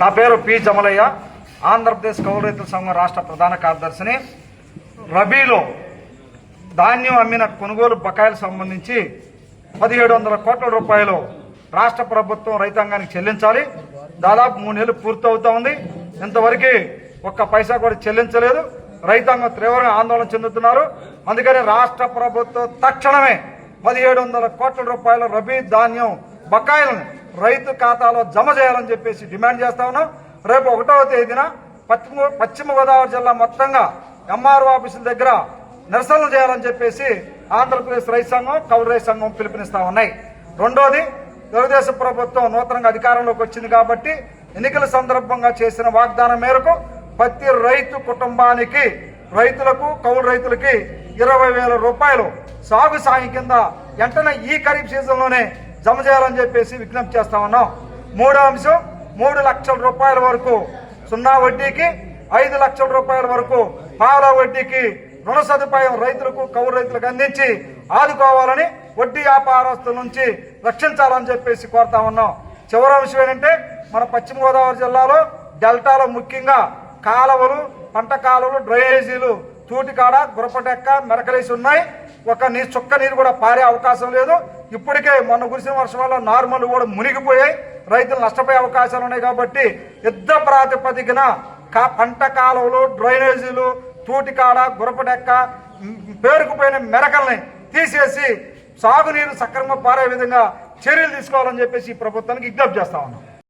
నా పేరు పి జమలయ్య. ఆంధ్రప్రదేశ్ కౌలు రైతుల సంఘం రాష్ట్ర ప్రధాన కార్యదర్శిని. రబీలో ధాన్యం అమ్మిన కొనుగోలు బకాయిలకు సంబంధించి పదిహేడు వందల కోట్ల రూపాయలు రాష్ట్ర ప్రభుత్వం రైతాంగానికి చెల్లించాలి. దాదాపు మూడు నెలలు పూర్తవుతా ఉంది. ఇంతవరకు ఒక్క పైసా కూడా చెల్లించలేదు. రైతాంగం తీవ్రంగా ఆందోళన చెందుతున్నారు. అందుకని రాష్ట్ర ప్రభుత్వం తక్షణమే పదిహేడు వందల కోట్ల రూపాయల రబీ ధాన్యం బకాయిలను రైతు ఖాతాలో జమ చేయాలని చెప్పేసి డిమాండ్ చేస్తా ఉన్నాం. రేపు ఒకటవ తేదీన పశ్చిమ పశ్చిమ గోదావరి జిల్లా మొత్తంగా ఎంఆర్ఓ ఆఫీసుల దగ్గర నిరసనలు చేయాలని చెప్పేసి ఆంధ్రప్రదేశ్ రైతు సంఘం కౌలు రైతు సంఘం పిలుపునిస్తా ఉన్నాయి. రెండోది తెలుగుదేశం ప్రభుత్వం నూతనంగా అధికారంలోకి వచ్చింది కాబట్టి ఎన్నికల సందర్భంగా చేసిన వాగ్దానం మేరకు ప్రతి రైతు కుటుంబానికి రైతులకు కౌలు రైతులకి ఇరవై వేల రూపాయలు సాగు సాయం కింద వెంటనే ఈ ఖరీఫ్ సీజన్లోనే జమ చేయాలని చెప్పేసి విజ్ఞప్తి చేస్తా ఉన్నాం. మూడో అంశం మూడు లక్షల రూపాయల వరకు సున్నా వడ్డీకి ఐదు లక్షల రూపాయల వరకు పాల వడ్డీకి రుణ సదుపాయం రైతులకు కౌలు రైతులకు అందించి ఆదుకోవాలని వడ్డీ వ్యాపారస్తుల నుంచి రక్షించాలని చెప్పేసి కోరుతా ఉన్నాం. చివరి అంశం ఏంటంటే మన పశ్చిమ గోదావరి జిల్లాలో డెల్టాలో ముఖ్యంగా కాలువలు పంట కాలువలు డ్రైనేజీలు తూటికాడ గురపటెక్క మెరకలేసి ఉన్నాయి. ఒక నీ చుక్క నీరు కూడా పారే అవకాశం లేదు. ఇప్పటికే మొన్న కురిసిన వర్షం వల్ల నార్మల్ కూడా మునిగిపోయాయి. రైతులు నష్టపోయే అవకాశాలు ఉన్నాయి కాబట్టి యుద్ధ ప్రాతిపదికన కా పంట కాలువలు డ్రైనేజీలు తూటికాడ గురపడెక్క పేరుకుపోయిన మెరకల్ని తీసేసి సాగునీరు సక్రమంగా పారే విధంగా చర్యలు తీసుకోవాలని చెప్పేసి ఈ ప్రభుత్వానికి విజ్ఞప్తి చేస్తా ఉన్నాం.